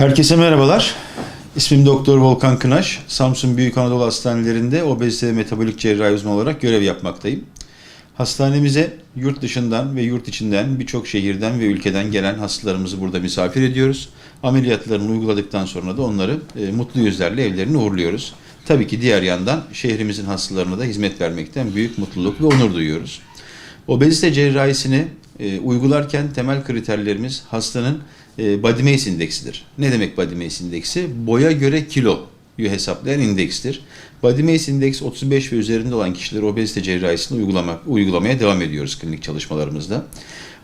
Herkese merhabalar. İsmim Doktor Volkan Kınaş. Samsun Büyük Anadolu Hastanelerinde obezite ve metabolik cerrahi uzmanı olarak görev yapmaktayım. Hastanemize yurt dışından ve yurt içinden birçok şehirden ve ülkeden gelen hastalarımızı burada misafir ediyoruz. Ameliyatlarını uyguladıktan sonra da onları e, mutlu yüzlerle evlerine uğurluyoruz. Tabii ki diğer yandan şehrimizin hastalarına da hizmet vermekten büyük mutluluk ve onur duyuyoruz. Obezite cerrahisini e, uygularken temel kriterlerimiz hastanın e, body mass indeksidir. Ne demek body mass indeksi? Boya göre kiloyu hesaplayan indekstir. Body mass index 35 ve üzerinde olan kişileri obezite cerrahisini uygulamak, uygulamaya devam ediyoruz klinik çalışmalarımızda.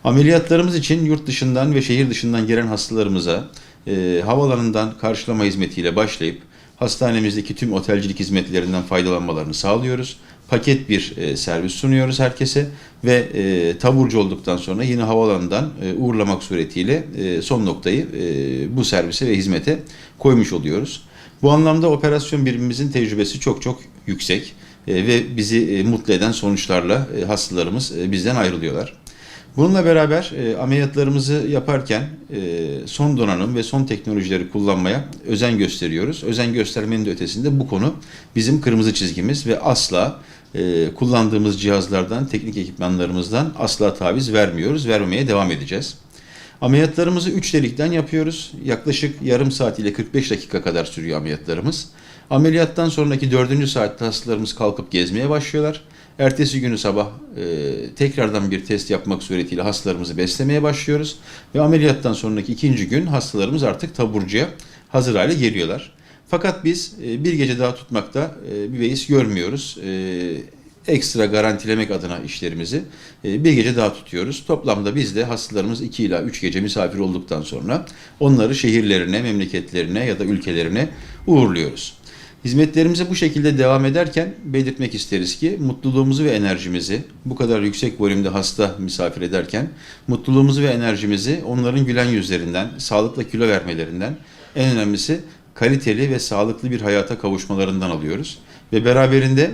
Ameliyatlarımız için yurt dışından ve şehir dışından gelen hastalarımıza e, havalanından karşılama hizmetiyle başlayıp hastanemizdeki tüm otelcilik hizmetlerinden faydalanmalarını sağlıyoruz. Paket bir e, servis sunuyoruz herkese ve e, taburcu olduktan sonra yine havalanından e, uğurlamak suretiyle e, son noktayı e, bu servise ve hizmete koymuş oluyoruz. Bu anlamda operasyon birimimizin tecrübesi çok çok yüksek e, ve bizi e, mutlu eden sonuçlarla e, hastalarımız bizden ayrılıyorlar. Bununla beraber e, ameliyatlarımızı yaparken e, son donanım ve son teknolojileri kullanmaya özen gösteriyoruz. Özen göstermenin de ötesinde bu konu bizim kırmızı çizgimiz ve asla e, kullandığımız cihazlardan, teknik ekipmanlarımızdan asla taviz vermiyoruz, vermemeye devam edeceğiz. Ameliyatlarımızı 3 delikten yapıyoruz. Yaklaşık yarım saat ile 45 dakika kadar sürüyor ameliyatlarımız. Ameliyattan sonraki 4. saatte hastalarımız kalkıp gezmeye başlıyorlar. Ertesi günü sabah e, tekrardan bir test yapmak suretiyle hastalarımızı beslemeye başlıyoruz. Ve ameliyattan sonraki ikinci gün hastalarımız artık taburcuya hazır hale geliyorlar. Fakat biz e, bir gece daha tutmakta e, bir beis görmüyoruz. Ekstra garantilemek adına işlerimizi e, bir gece daha tutuyoruz. Toplamda biz de hastalarımız 2 ila 3 gece misafir olduktan sonra onları şehirlerine, memleketlerine ya da ülkelerine uğurluyoruz. Hizmetlerimize bu şekilde devam ederken belirtmek isteriz ki mutluluğumuzu ve enerjimizi bu kadar yüksek volümde hasta misafir ederken mutluluğumuzu ve enerjimizi onların gülen yüzlerinden, sağlıkla kilo vermelerinden en önemlisi kaliteli ve sağlıklı bir hayata kavuşmalarından alıyoruz. Ve beraberinde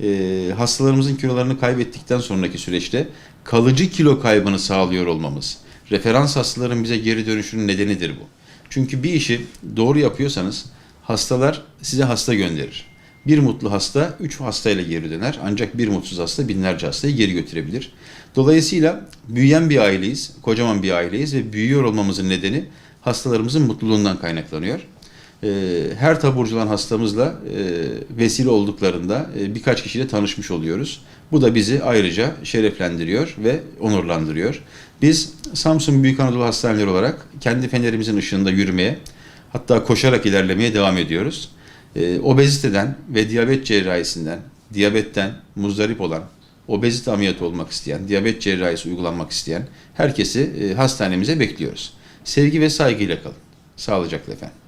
e, hastalarımızın kilolarını kaybettikten sonraki süreçte kalıcı kilo kaybını sağlıyor olmamız. Referans hastaların bize geri dönüşünün nedenidir bu. Çünkü bir işi doğru yapıyorsanız hastalar size hasta gönderir. Bir mutlu hasta 3 hastayla geri döner ancak bir mutsuz hasta binlerce hastayı geri götürebilir. Dolayısıyla büyüyen bir aileyiz, kocaman bir aileyiz ve büyüyor olmamızın nedeni hastalarımızın mutluluğundan kaynaklanıyor. Ee, Her taburcu olan hastamızla e, vesile olduklarında e, birkaç kişiyle tanışmış oluyoruz. Bu da bizi ayrıca şereflendiriyor ve onurlandırıyor. Biz Samsun Büyük Anadolu Hastaneleri olarak kendi fenerimizin ışığında yürümeye, hatta koşarak ilerlemeye devam ediyoruz. Ee, obeziteden ve diyabet cerrahisinden, diyabetten muzdarip olan, obezite ameliyatı olmak isteyen, diyabet cerrahisi uygulanmak isteyen herkesi e, hastanemize bekliyoruz. Sevgi ve saygıyla kalın. Sağlıcakla efendim.